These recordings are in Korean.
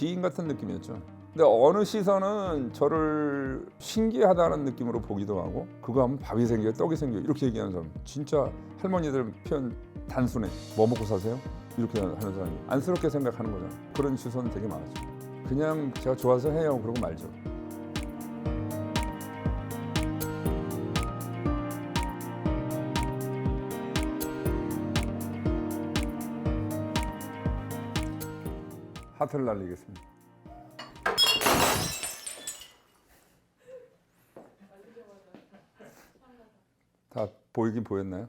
기인 같은 느낌이었죠. 근데 어느 시선은 저를 신기하다는 느낌으로 보기도 하고 그거 하면 밥이 생겨 떡이 생겨 이렇게 얘기하는 사람. 진짜 할머니들 표현 단순해. 뭐 먹고 사세요? 이렇게 하는 사람이. 안쓰럽게 생각하는 거잖아 그런 시선 되게 많았죠. 그냥 제가 좋아서 해요. 그러고 말죠 하트를 날리겠습니다 다 보이긴 보였나요?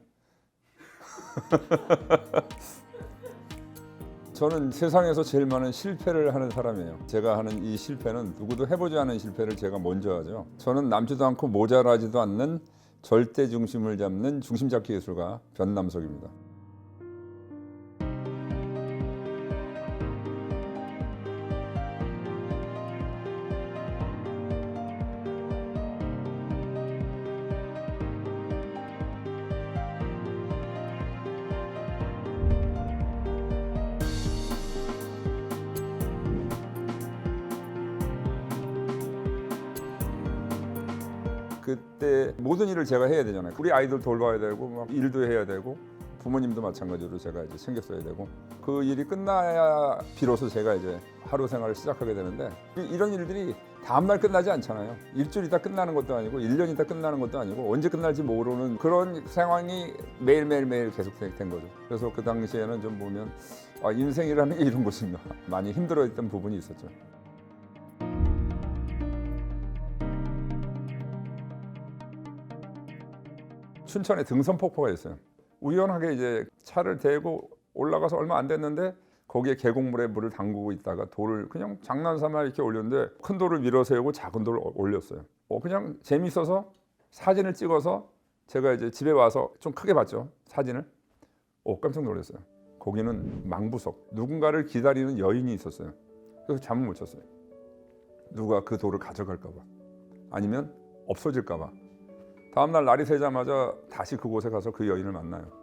저는 세상에서 제일 많은 실패를 하는 사람이에요. 제가 하는 이 실패는 누구도 해보지 않은 실패를 제가 먼저 하죠. 저는 남지도 않고 모자라지도 않는 절대 중심을 잡는 중심 잡기 예술가 변남석입니다. 그때 모든 일을 제가 해야 되잖아요. 우리 아이들 돌봐야 되고 막 일도 해야 되고 부모님도 마찬가지로 제가 이제 챙겨 써야 되고 그 일이 끝나야 비로소 제가 이제 하루 생활을 시작하게 되는데 이- 이런 일들이 다음 날 끝나지 않잖아요. 일주일 있다 끝나는 것도 아니고 일년 있다 끝나는 것도 아니고 언제 끝날지 모르는 그런 상황이 매일매일 매일 계속 된- 된 거죠. 그래서 그 당시에는 좀 보면 아, 인생이라는 게 이런 것인가 많이 힘들어했던 부분이 있었죠. 춘천에 등선 폭포가 있어요. 우연하게 이제 차를 대고 올라가서 얼마 안 됐는데 거기에 계곡물에 물을 담그고 있다가 돌을 그냥 장난삼아 이렇게 올렸는데 큰 돌을 밀어 세우고 작은 돌을 올렸어요. 어, 그냥 재밌어서 사진을 찍어서 제가 이제 집에 와서 좀 크게 봤죠 사진을. 오 깜짝 놀랐어요. 거기는 망부석 누군가를 기다리는 여인이 있었어요. 그래서 잠을 못 잤어요. 누가 그 돌을 가져갈까봐 아니면 없어질까봐. 다음 날 날이 새자마자 다시 그곳에 가서 그 여인을 만나요.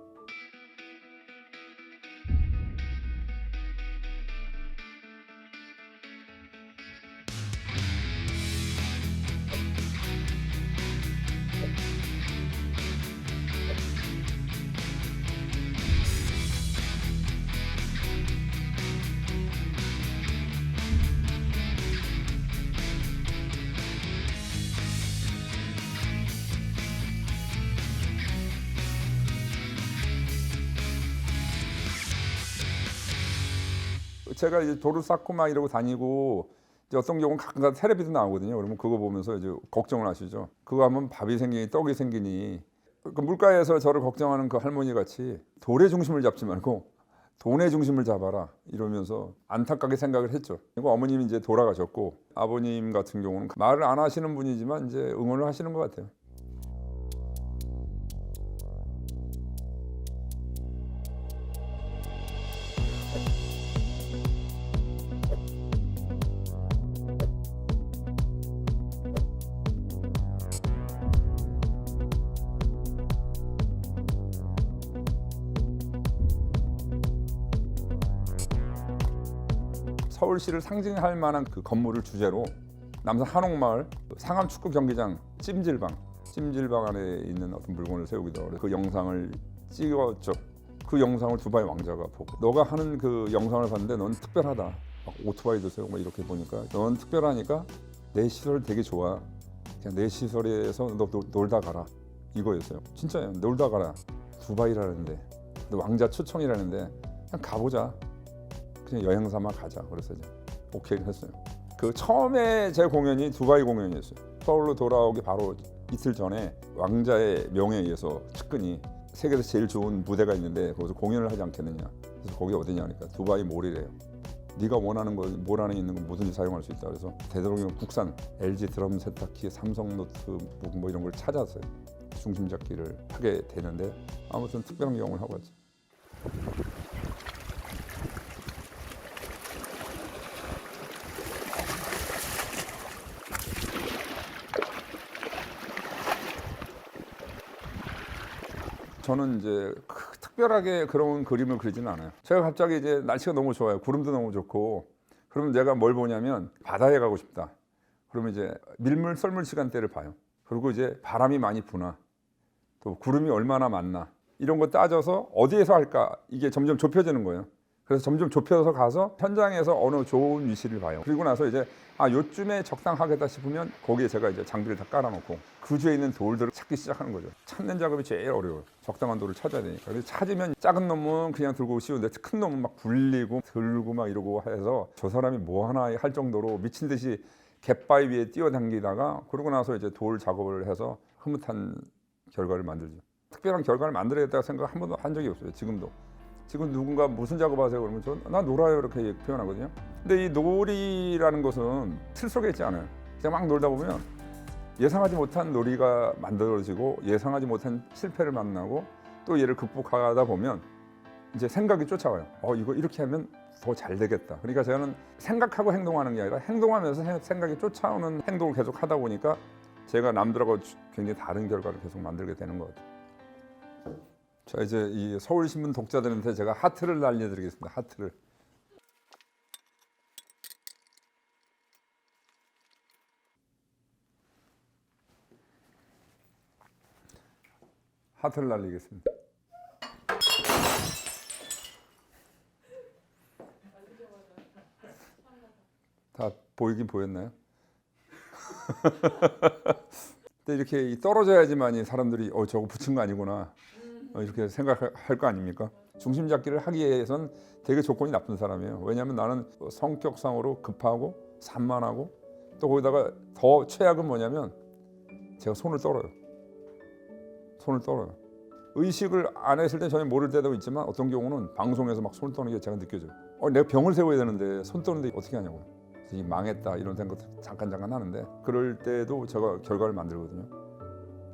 제가 이제 돌을 쌓고 막 이러고 다니고 이제 어떤 경우는 가끔 텔레비도 나오거든요. 그러면 그거 보면서 이제 걱정을 하시죠. 그거 하면 밥이 생기니 떡이 생기니 그 물가에서 저를 걱정하는 그 할머니 같이 돌의 중심을 잡지 말고 돈의 중심을 잡아라 이러면서 안타깝게 생각을 했죠. 그리고 어머님이 이제 돌아가셨고 아버님 같은 경우는 말을 안 하시는 분이지만 이제 응원을 하시는 것 같아요. 서울시를 상징할 만한 그 건물을 주제로 남산 한옥마을 상암 축구 경기장 찜질방 찜질방 안에 있는 어떤 물건을 세우기도 하고 그 영상을 찍었죠. 그 영상을 두바이 왕자가 보고 너가 하는 그 영상을 봤는데 넌 특별하다. 막 오토바이도 세우고 막 이렇게 보니까 넌 특별하니까 내 시설 되게 좋아. 그냥 내 시설에서 너 놀- 놀다 가라. 이거였어요. 진짜요. 놀다 가라. 두바이라는데 너 왕자 초청이라는데 그냥 가보자. 그냥 여행 삼아 가자. 그래서 이제 오케이를 했어요. 그 처음에 제 공연이 두바이 공연이었어요. 서울로 돌아오기 바로 이틀 전에 왕자의 명에 의해서 측근이 세계에서 제일 좋은 무대가 있는데 거기서 공연을 하지 않겠느냐. 그래서 거기 어디냐 하니까 두바이 몰이래요. 네가 원하는 거, 뭘 안에 있는 거 뭐든지 사용할 수 있다. 그래서 되도록이면 국산 LG 드럼 세탁기, 삼성 노트북 뭐 이런 걸 찾았어요. 중심 잡기를 하게 되는데 아무튼 특별한 경험을 하고 왔죠. 저는 이제 크- 특별하게 그런 그림을 그리지는 않아요. 제가 갑자기 이제 날씨가 너무 좋아요. 구름도 너무 좋고 그러면 내가 뭘 보냐면 바다에 가고 싶다. 그러면 이제 밀물 썰물 시간대를 봐요. 그리고 이제 바람이 많이 부나 또 구름이 얼마나 많나 이런 거 따져서 어디에서 할까 이게 점점 좁혀지는 거예요. 그래서 점점 좁혀서 가서 현장에서 어느 좋은 위치를 봐요. 그리고 나서 이제 아 요쯤에 적당하겠다 싶으면 거기에 제가 이제 장비를 다 깔아놓고 그 주에 있는 돌들을 찾기 시작하는 거죠. 찾는 작업이 제일 어려워요. 적당한 돌을 찾아야 되니까. 그래서 찾으면 작은 놈은 그냥 들고 쉬운데 큰 놈은 막 굴리고 들고 막 이러고 해서 저 사람이 뭐 하나 할 정도로 미친 듯이 갯바위 위에 뛰어당기다가 그러고 나서 이제 돌 작업을 해서 흐뭇한 결과를 만들죠. 특별한 결과를 만들어야겠다고 생각 한 번도 한 적이 없어요. 지금도. 지금 누군가 무슨 작업하세요? 그러면 저나 놀아요 이렇게 표현하거든요. 근데 이 놀이라는 것은 틀 속에 있지 않아요. 그냥 막 놀다 보면 예상하지 못한 놀이가 만들어지고 예상하지 못한 실패를 만나고 또 얘를 극복하다 보면 이제 생각이 쫓아와요. 어 이거 이렇게 하면 더 잘 되겠다. 그러니까 저는 생각하고 행동하는 게 아니라 행동하면서 생- 생각이 쫓아오는 행동을 계속 하다 보니까 제가 남들하고 주- 굉장히 다른 결과를 계속 만들게 되는 것 같아요. 자 이제 이 서울신문 독자들한테 제가 하트를 날려드리겠습니다. 하트를. 하트를 날리겠습니다. 다 보이긴 보였나요? 근데 이렇게 이 떨어져야지만이 사람들이 어 저거 붙인 거 아니구나 어, 이렇게 생각할 거 아닙니까? 중심 잡기를 하기 위해선 되게 조건이 나쁜 사람이에요. 왜냐하면 나는 성격상으로 급하고 산만하고 또 거기다가 더 최악은 뭐냐면 제가 손을 떨어요. 손을 떨어요. 의식을 안 했을 때 전혀 모를 때도 있지만 어떤 경우는 방송에서 막 손을 떠는 게 제가 느껴져요. 어, 내가 병을 세워야 되는데 손 떠는데 어떻게 하냐고. 이 망했다 이런 생각 잠깐 잠깐 하는데 그럴 때도 제가 결과를 만들거든요.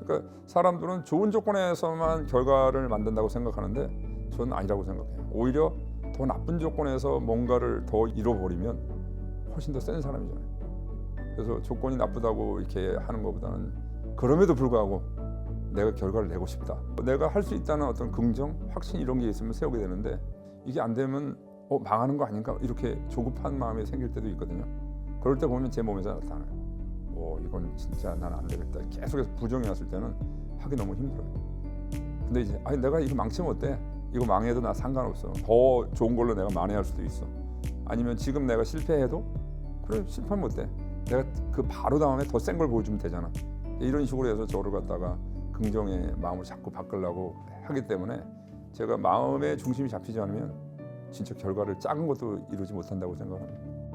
그러니까 사람들은 좋은 조건에서만 결과를 만든다고 생각하는데 저는 아니라고 생각해요. 오히려 더 나쁜 조건에서 뭔가를 더 잃어버리면 훨씬 더 센 사람이잖아요. 그래서 조건이 나쁘다고 이렇게 하는 것보다는 그럼에도 불구하고 내가 결과를 내고 싶다. 내가 할 수 있다는 어떤 긍정, 확신 이런 게 있으면 세우게 되는데 이게 안 되면 어, 망하는 거 아닌가 이렇게 조급한 마음이 생길 때도 있거든요. 그럴 때 보면 제 몸에서 나타나요. 오 이건 진짜 난 안 되겠다. 계속해서 부정이 왔을 때는 하기 너무 힘들어요. 근데 이제 아니 내가 이거 망치면 어때? 이거 망해도 나 상관없어. 더 좋은 걸로 내가 만회할 수도 있어. 아니면 지금 내가 실패해도 그래 실패하면 어때? 내가 그 바로 다음에 더 센 걸 보여주면 되잖아. 이런 식으로 해서 저를 갖다가 긍정의 마음을 자꾸 바꾸려고 하기 때문에 제가 마음의 중심이 잡히지 않으면 진짜 결과를 작은 것도 이루지 못한다고 생각합니다.